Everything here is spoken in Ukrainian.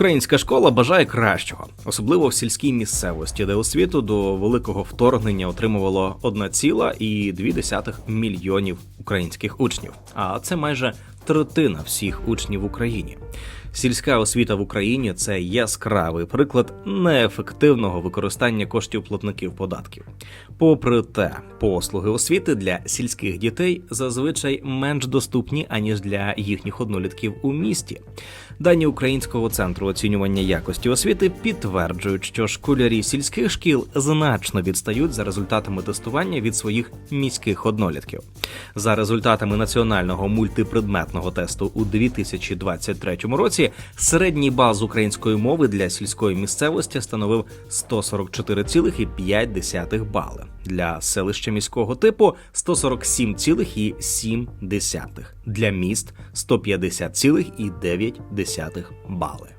Українська школа бажає кращого, особливо в сільській місцевості, де освіту до великого вторгнення отримувало 1,2 мільйонів українських учнів. А це майже третина всіх учнів в Україні. Сільська освіта в Україні це яскравий приклад неефективного використання коштів платників податків. Попри те, послуги освіти для сільських дітей зазвичай менш доступні аніж для їхніх однолітків у місті. Дані Українського центру оцінювання якості освіти підтверджують, що школярі сільських шкіл значно відстають за результатами тестування від своїх міських однолітків. За результатами національного мультипредметного тесту у 2023 році середній бал з української мови для сільської місцевості становив 144,5 бали. Для селища міського типу 147,7, для міст 150,9 бали.